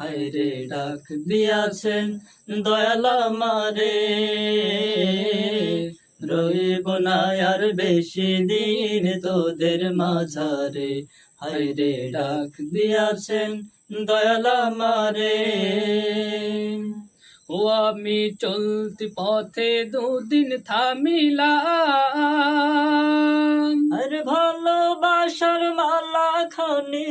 হায়রে ডাক দিয়াছেন, দয়াল মারে রইব না আর বেশি দিন তোদের মাঝারে। হায়রে ডাক দিয়াছেন, দয়াল মারে ও আমি চলতি পথে দুদিন থামিলাম। আরে ভালোবাসার মালা খানি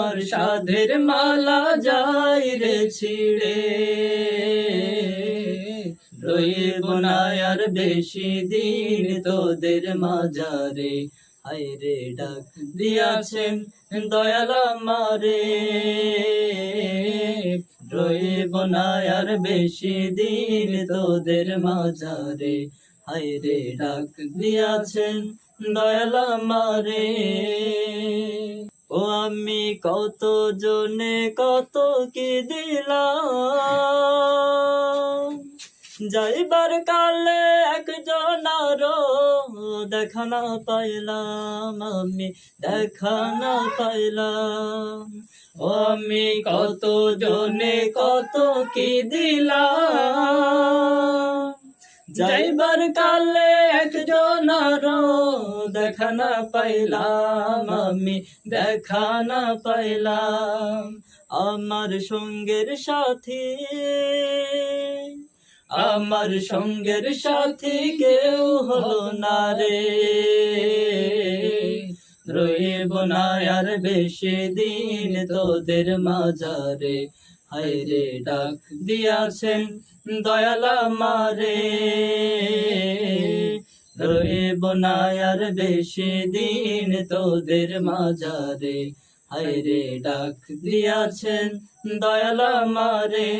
আমার সাধের মালা যাই রে ছিড়ে। রইব না আর বেশি দিন তোদের মাজারে হায়রে ডাক দিয়াছেন দয়াল আমারে। রইব না আর বেশি দিন তোদের মাজারে হায়রে ডাক দিয়াছেন দয়াল আমারে। ও আমি কত জনে কত কি দিলাম? যাইবার কালে একজন আরও দেখা না পাইলাম, আমি দেখা না পাইলাম। ও আমি কত জনে কত কি দিলাম? যাইবার কালে একজন দেখা না পাইলাম, আমি দেখা না পাইলাম। আমার সঙ্গের সাথী, আমার সঙ্গের সাথী কেউ হলো না রে। রইব না আর বেশি দিন তোদের মাঝারে হায়রে ডাক দিয়াছেন দয়ালা আমারে। রইব না আর বেশি দিন তোদের মাঝারে হায়রে ডাক দিয়াছেন দয়ালা আমারে।